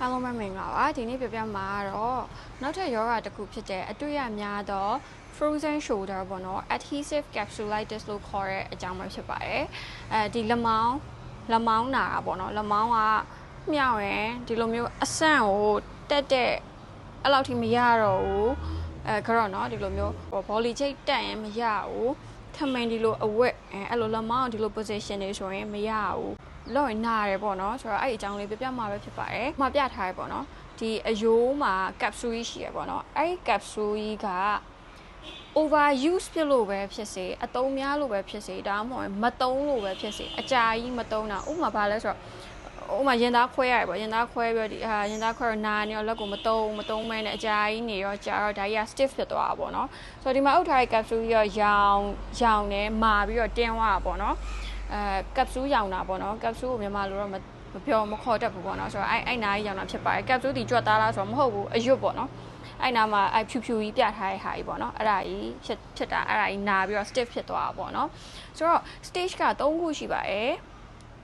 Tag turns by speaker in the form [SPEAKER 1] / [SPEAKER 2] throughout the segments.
[SPEAKER 1] အားလုံးပဲမင်္ဂလာပါဒီနေ့ပြပြမှာကတော့နောက်ထပ်ယောဂတစ်ခုဖြစ်တဲ့အတွေ့အများသော frozen shoulder ပေါ့နော် adhesive capsulitis လို့ခေါ်တဲ့အကြောင်းပဲဖြစ်ပါတယ်အဲဒီလက်မောင်းလက်မောင်းနာတာပေါ့နော်လက်မောင်းကမြောက်ရင်ဒီလိုမျိုးအဆန့်ကိုတက်တဲ့အဲ့လောက်ထိမရတော့ဘူးအဲကြတော့နော်ဒီလိုမျိုး body shape တက်ရင်မရဘူးထမင်းဒီလိုအဝက်အဲအဲ့လိုလက်မောင်းဒီလို position တွေဆိုရင်မရဘူး လောက်ရင်နားတယ်ပေါ့နော်ဆိုတော့အဲ့ဒီအကြောင်းလေးပြပြမှာပဲဖြစ်ပါတယ်မှာပြထားရပေါ့နော်ဒီအယိုးမှာ capsule ကြီးရှိရပေါ့နော်အဲ့ဒီ capsule ကြီးက over use ဖြစ်လို့ပဲဖြစ်စေအတုံးများလို့ပဲဖြစ်စေဒါမှမဟုတ်မတုံးလို့ပဲဖြစ်စေအကြာကြီးမတုံးတာဥပမာဘာလဲဆိုတော့ဥပမာရင်သားခွဲရတယ်ပေါ့ရင်သားခွဲပြီးတော့ဒီဟာရင်သားခွဲတော့နာနေရောလက်ကိုမတုံးမတုံးမဲနဲ့အကြာကြီးနေရောကြာတော့ဒါကြီးက stiff ဖြစ်သွားတာပေါ့နော်ဆိုတော့ဒီမှာအုပ်ထားတဲ့ capsule ကြီးရောရောင်ရောင်နဲ့မာပြီးတော့တင်းသွားတာပေါ့နော် အဲကပ်ဆူးရောင်တာပေါ့နော်ကပ်ဆူးကိုမြန်မာလိုတော့မမပြောမခေါ်တတ်ဘူးပေါ့နော်ဆိုတော့အဲ့အဲ့နားကြီးရောင်တာဖြစ်ပါတယ်ကပ်ဆူးဒီကြွက်သားလားဆိုတော့မဟုတ်ဘူးအရွတ်ပေါ့နော်အဲ့နားမှာအဲ့ဖြူဖြူကြီးပြထားတဲ့ဟာကြီးပေါ့နော်အဲ့ဒါကြီးဖြစ်ဖြစ်တာအဲ့ဒါကြီးနာပြီးတော့ stiff ဖြစ်သွားတာပေါ့နော်ဆိုတော့ stage က3ခုရှိပါတယ်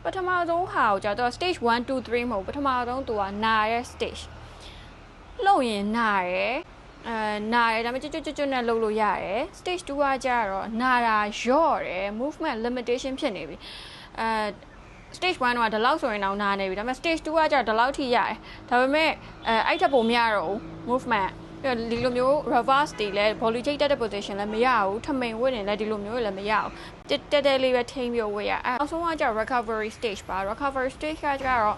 [SPEAKER 1] ပထမဆုံးဟာကိုကြာတော့ stage 1 2 3မဟုတ်ပထမဆုံးသူကနာရဲ့ stage လှုပ်ရင်နာရယ် အဲနာတယ်ဒါပေမဲ့ကျွတ်ကျွတ်ကျွတ်နဲ့လှုပ်လို့ရတယ် stage 2ကကျတော့နာတာရော့တယ် movement limitation ဖြစ်နေပြီအဲ stage 1တော့ဒီလောက်ဆိုရင်တော့နာနေပြီဒါပေမဲ့ stage 2ကကျတော့ဒီလောက်ထိရတယ်ဒါပေမဲ့အဲအဲ့ထက်ပိုမရတော့ဘူး movement ဒီလိုမျိုး reverse တွေလည်း volley ချိတ်တက်တဲ့ position လည်းမရဘူးထမိန်ဝစ်နေလည်းဒီလိုမျိုးလည်းမရဘူးတက်တက်တက်လေးပဲထိန်းပြီးဝစ်ရအဲအဆုံးကကျ recovery stage ပါ recovery stage ကကျတော့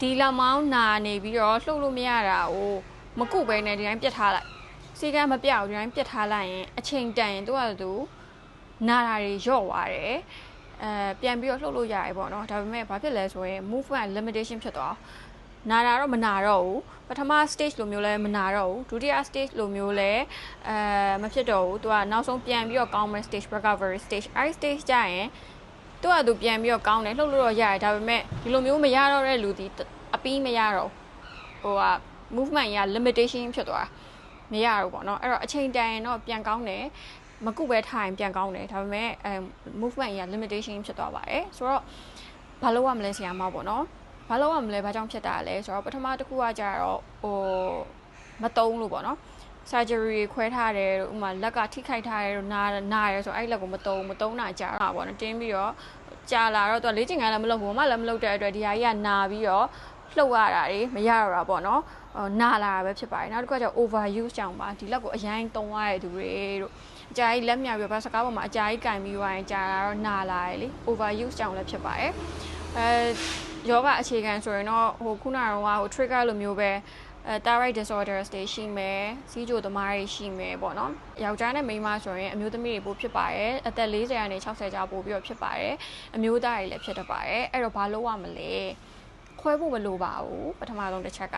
[SPEAKER 1] ဒီလမောင်းနာနေပြီးတော့လှုပ်လို့မရတာကို မကုတ်ပဲနဲ့ဒီတိုင်းပြတ်ထားလိုက်စီကံမပြောက်ဒီတိုင်းပြတ်ထားလိုက်ရင်အချိန်တန်ရင်သူကသူနာတာတွေညော့သွားတယ်အဲပြန်ပြီးတော့လှုပ်လို့ရတယ်ပေါ့နော်ဒါပေမဲ့ဘာဖြစ်လဲဆိုရင် movement limitation ဖြစ်သွားနာတာတော့မနာတော့ဘူးပထမ stage လိုမျိုးလဲမနာတော့ဘူးဒုတိယ stage လိုမျိုးလဲအဲမဖြစ်တော့ဘူးသူကနောက်ဆုံးပြန်ပြီးတော့ကောင်းမဲ့ stage recovery stage i stage ကြရင်သူကသူပြန်ပြီးတော့ကောင်းတယ်လှုပ်လို့တော့ရတယ်ဒါပေမဲ့ဒီလိုမျိုးမရတော့တဲ့လူဒီအပီးမရတော့ဟိုက movement ရ limitation ဖြစ်သွားမရဘူးပေါ့နော်အဲ့တော့အချိန်တန်ရင်တော့ပြန်ကောင်းတယ်မကုပဲထိုင်ပြန်ကောင်းတယ်ဒါပေမဲ့အဲ movement ရ limitation ဖြစ်သွားပါတယ်ဆိုတော့ဘာလို့ရမလဲဆရာမပေါ့နော်ဘာလို့ရမလဲဘာကြောင့်ဖြစ်တာလဲဆိုတော့ပထမတစ်ခုကကြတော့ဟိုမတုံးလို့ပေါ့နော် surgery ခွဲထားတယ်ဥမာလက်ကထိခိုက်ထားတယ်လို့နာနာရဲဆိုအဲ့လက်ကိုမတုံးမတုံးတာကြာတာပေါ့နော်တင်းပြီးတော့ကြာလာတော့သူကလေ့ကျင့်ခန်းလည်းမလုပ်ဘူးမလည်းမလုပ်တဲ့အတွက်ဒီဟာကြီးကနာပြီးတော့ လှုပ်ရတာတွေမရတော့တာပေါ့နော်နာလာတာပဲဖြစ်ပါတယ်နောက်တစ်ခုကကျ over use ကြောင့်ပါဒီလက်ကိုအရင်တုံးရတဲ့သူတွေတို့အကြာကြီးလက်မြောက်ပြီးဘာစကားပေါ်မှာအကြာကြီးကင်ပြီးသွားရင်ကြာလာတော့နာလာတယ်လေ over use ကြောင့်လည်းဖြစ်ပါတယ်အဲယောဂအခြေခံဆိုရင်တော့ဟိုခုနကတော့ဟို trigger လိုမျိုးပဲအဲ thyroid disorders တွေရှိမယ်စီးကြိုသမားတွေရှိမယ်ပေါ့နော်ယောက်ျားနဲ့မိန်းမဆိုရင်အမျိုးသမီးတွေပိုဖြစ်ပါတယ်အသက်40ကနေ60ကြာပိုပြီးတော့ဖြစ်ပါတယ်အမျိုးသားတွေလည်းဖြစ်တတ်ပါတယ်အဲ့တော့ဘာလုပ်ရမလဲ ခွဲဖို့မလိုပါဘူးပထမဆုံးတစ်ချက်က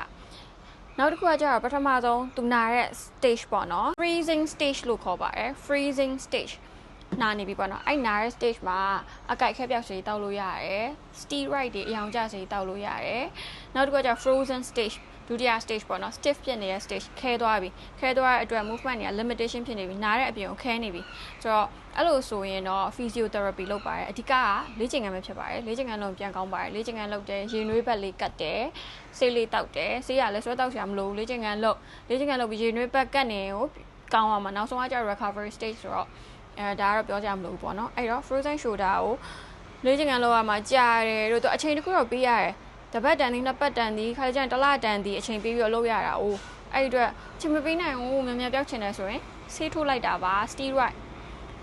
[SPEAKER 1] နောက်တစ်ခုကကျတော့ပထမဆုံးသူနာတဲ့ stage ပေါ့နော် freezing stage လို့ခေါ်ပါတယ် freezing stage နာနေပြီပေါ့နော်အဲ့နာတဲ့ stage မှာအကိုက်ခဲပြောက်စေတောက်လို့ရတယ် steroid တွေအယောင်ကျစေတောက်လို့ရတယ်နောက်တစ်ခုကကျ frozen stage ဒုတိယ stage ပေါ့နော် stiff ဖြစ်နေတဲ့ stage ခဲသွားပြီခဲသွားတဲ့အတွက် movement တွေက limitation ဖြစ်နေပြီနားတဲ့အပြင်ကိုခဲနေပြီဆိုတော့အဲ့လိုဆိုရင်တော့ physiotherapy လုပ်ပါတယ်အဓိကကလေ့ကျင့်ခန်းပဲဖြစ်ပါတယ်လေ့ကျင့်ခန်းလုံးပြန်ကောင်းပါတယ်လေ့ကျင့်ခန်းလုပ်တယ်ရေနွေးဘက်လေးကတ်တယ်ဆေးလေးတောက်တယ်ဆေးရလည်းဆွဲတောက်စရာမလိုဘူးလေ့ကျင့်ခန်းလုပ်လေ့ကျင့်ခန်းလုပ်ပြီးရေနွေးဘက်ကတ်နေကိုကောင်းအောင်မှာနောက်ဆုံးကကျ recovery stage ဆိုတော့အဲဒါကတော့ပြောကြမလို့ပေါ့နော်အဲ့တော့ frozen shoulder ကိုလေ့ကျင့်ခန်းလုပ်ရမှာကြာတယ်တို့တော့အချိန်တစ်ခုတော့ပေးရတယ် တပတ်တန်ဒီနှစ်ပတ်တန်ဒီခါကြရင်တစ်လတန်ဒီအချိန်ပေးပြီးတော့လုပ်ရတာ哦အဲ့ဒီအတွက်ချိန်မပေးနိုင်ဘူးမြန်မြန်ပြောက်ချင်တယ်ဆိုရင်ဆေးထိုးလိုက်တာပါ steroid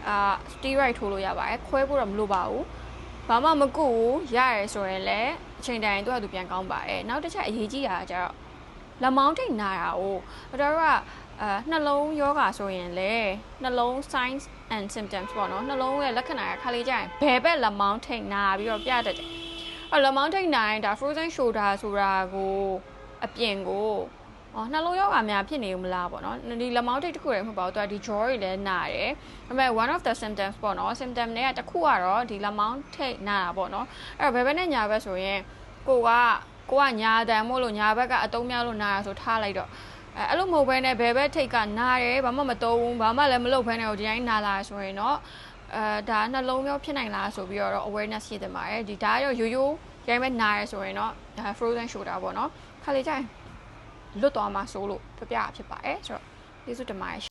[SPEAKER 1] အာ steroid ထိုးလို့ရပါတယ်ခွဲဖို့တော့မလိုပါဘူးဘာမှမကုဘူးရရဲဆိုရင်လည်းအချိန်တိုင်းသူ့ဟာသူပြန်ကောင်းပါတယ်နောက်တစ်ချက်အရေးကြီးတာကျတော့လက်မောင်းထိတ်နာတာ哦တော်တော်ကအာနှလုံးယောဂါဆိုရင်လေနှလုံး signs and symptoms ပေါ့နော်နှလုံးရဲ့လက္ခဏာကခါလေးကြရင်ဘယ်ဘက်လက်မောင်းထိတ်နာပြီးတော့ပြတတ်တယ် အဲလက်မောင်းထိတ်နာရင်ဒါ frozen shoulder ဆိုတာကိုအပြင်ကိုအော်နှလုံးယောဂါများဖြစ်နေဦးမလားပေါ့နော်ဒီလက်မောင်းထိတ်တစ်ခုတည်းမဟုတ်ပါဘူးသူကဒီ jaw တွေလည်းနာတယ်ဒါပေမဲ့ one of the symptoms ပေါ့နော် symptom တွေကတစ်ခုကတော့ဒီလက်မောင်းထိတ်နာတာပေါ့နော်အဲ့တော့ဘယ်ဘက်နဲ့ညာဘက်ဆိုရင်ကိုကကိုကညာတန်မို့လို့ညာဘက်ကအတုံးများလို့နာတာဆိုထားလိုက်တော့အဲအဲ့လိုမဟုတ်ဘဲနဲ့ဘယ်ဘက်ထိတ်ကနာတယ်ဘာမှမတုံးဘူးဘာမှလည်းမလုပ်ဘဲနဲ့ဒီတိုင်းနာလာဆိုရင်တော့ အဲဒါနှလုံးရောဖြစ်နိုင်လားဆိုပြီးတော့ awareness ရှိတယ်ပါတယ်ဒီဒါရောရိုးရိုးရိုင်းမဲ့နားရဆိုရင်တော့ဒါ frozen shoulder ပေါ့နော်ခါလေးကျရင်လွတ်သွားမှာစိုးလို့ပြပြဖြစ်ပါတယ်ဆိုတော့ကျေးဇူးတင်ပါတယ်